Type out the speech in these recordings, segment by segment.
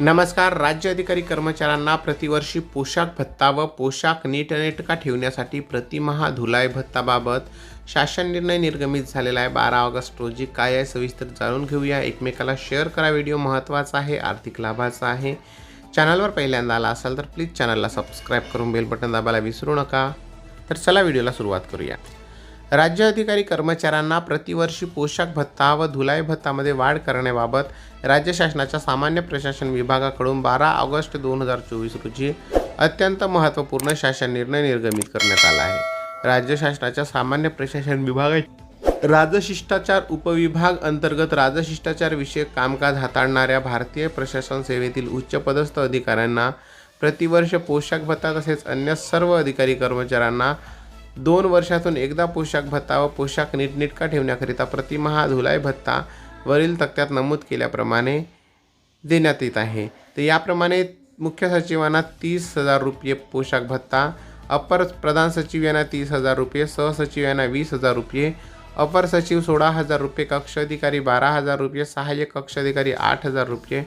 नमस्कार राज्य अधिकारी कर्मचाऱ्यांना प्रतिवर्षी पोशाख भत्ता व पोशाख नीटनेटका ठेवण्यासाठी प्रतिमहा धुलाई भत्ताबाबत शासन निर्णय निर्गमित झालेला आहे. बारा ऑगस्ट रोजी काय आहे सविस्तर जाणून घेऊया. एकमेकाला शेअर करा. व्हिडिओ महत्त्वाचा आहे आर्थिक लाभाचा आहे. चॅनलवर पहिल्यांदा आला असाल तर प्लीज चॅनलला सबस्क्राईब करून बेल बटन दाबायला विसरू नका. तर चला व्हिडिओला सुरुवात करूया. राज्य अधिकारी कर्मचाऱ्यांना प्रतिवर्षी पोशाख भत्ता व धुलाई भत्तामध्ये वाढ करण्याबाबत राज्य शासनाच्या सामान्य प्रशासन विभागाकडून बारा ऑगस्ट दोन हजार चोवीस रोजी अत्यंत महत्त्वपूर्ण शासन निर्णय निर्गमित करण्यात आला आहे. राज्य शासनाच्या सामान्य प्रशासन विभागा राजशिष्टाचार उपविभाग अंतर्गत राजशिष्टाचार विषयक कामकाज हाताळणाऱ्या भारतीय प्रशासन सेवेतील उच्चपदस्थ अधिकाऱ्यांना प्रतिवर्ष पोशाख भत्ता तसेच अन्य सर्व अधिकारी कर्मचाऱ्यांना दोन वर्षातून एकदा पोशाख भत्ता व पोशाख नीटनेटका ठेवण्याकरिता प्रतिमहा धुलाई भत्ता वरील तक्त्यात नमूद केल्याप्रमाणे देण्यात येत आहे. तर याप्रमाणे मुख्य सचिवांना तीस हजार रुपये पोशाख भत्ता अपर प्रधान सचिव यांना तीस हजार रुपये सहसचिव यांना वीस हजार रुपये अपर सचिव सोळा हजार रुपये कक्ष अधिकारी बारा हजार रुपये सहाय्यक कक्ष अधिकारी आठ हजार रुपये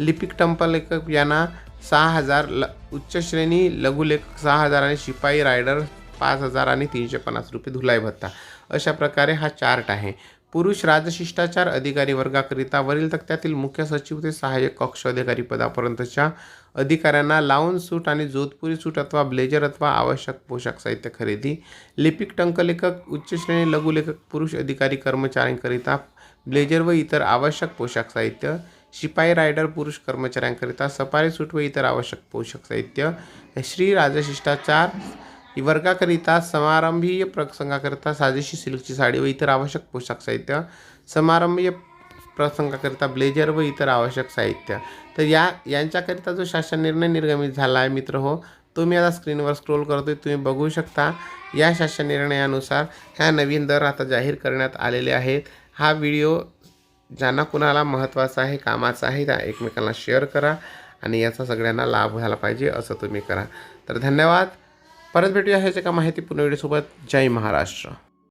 लिपिक टंपलेखक यांना सहा हजार ल उच्च श्रेणी लघुलेखक सहा हजार आणि शिपाई रायडर पाच हजार आणि तीनशे पन्नास रुपये धुलाई भत्ता. अशा प्रकारे हा चार्ट आहे. पुरुष राजशिष्टाचार अधिकारी वर्गाकरिता वरील तक्त्यातील मुख्य सचिव ते सहाय्यक कक्ष अधिकारी पदापर्यंतच्या अधिकाऱ्यांना लावून सूट आणि जोधपुरी सूट अथवा ब्लेजर अथवा आवश्यक पोशाख साहित्य खरेदी लिपिक टंकलेखक उच्च श्रेणी लघुलेखक पुरुष अधिकारी कर्मचाऱ्यांकरिता ब्लेजर व इतर आवश्यक पोशाख साहित्य शिपाई रायडर पुरुष कर्मचाऱ्यांकरिता सफारी सूट व इतर आवश्यक पोशाख साहित्य श्री राजशिष्टाचार वर्गाकरिता समारंभीय प्रसंगाकरिता साजेशी सिल्कची साडी व इतर आवश्यक पोशाख साहित्य समारंभीय प्रसंगाकरिता ब्लेजर व इतर आवश्यक साहित्य तर या यांच्याकरिता जो शासन निर्णय निर्गमित झाला आहे मित्र हो तो मी आता स्क्रीनवर स्क्रोल करतोय तुम्ही बघू शकता या शासन निर्णयानुसार ह्या नवीन दर आता जाहीर करण्यात आलेले आहेत हा व्हिडिओ ज्यांना कुणाला महत्त्वाचा आहे कामाचा आहे त्या एकमेकांना शेअर करा आणि याचा सगळ्यांना लाभ व्हायला पाहिजे असं तुम्ही करा तर धन्यवाद परत भेटूया ह्याच्या एका माहितीपूर्ण व्हिडिओसोबत. जय महाराष्ट्र.